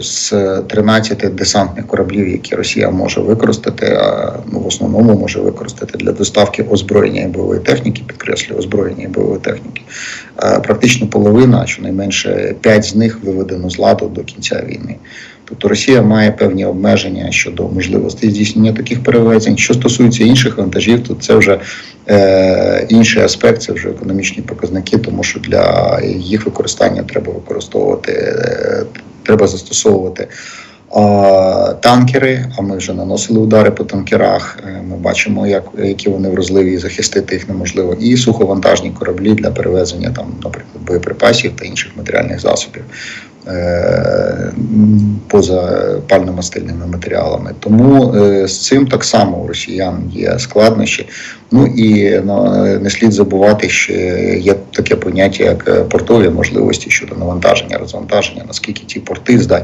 з 13 десантних кораблів, які Росія може використати, а, ну в основному може використати для доставки озброєння і бойової техніки, підкреслюю, озброєння і бойової техніки. е, Практично половина, щонайменше 5 з них виведено з ладу до кінця війни. Тобто Росія має певні обмеження щодо можливостей здійснення таких перевезень. Що стосується інших вантажів, то це вже е, інший аспект, це вже економічні показники, тому що для їх використання треба використовувати, е, треба застосовувати танкери. А ми вже наносили удари по танкерах. Е, Ми бачимо, як які вони вразливі, і захистити їх неможливо. І суховантажні кораблі для перевезення там, наприклад, боєприпасів та інших матеріальних засобів. Е, Поза пальномастильними матеріалами, тому е, з цим так само у росіян є складнощі. Ну і ну, не слід забувати, що є таке поняття, як е, портові можливості щодо навантаження, розвантаження, наскільки ті порти здатні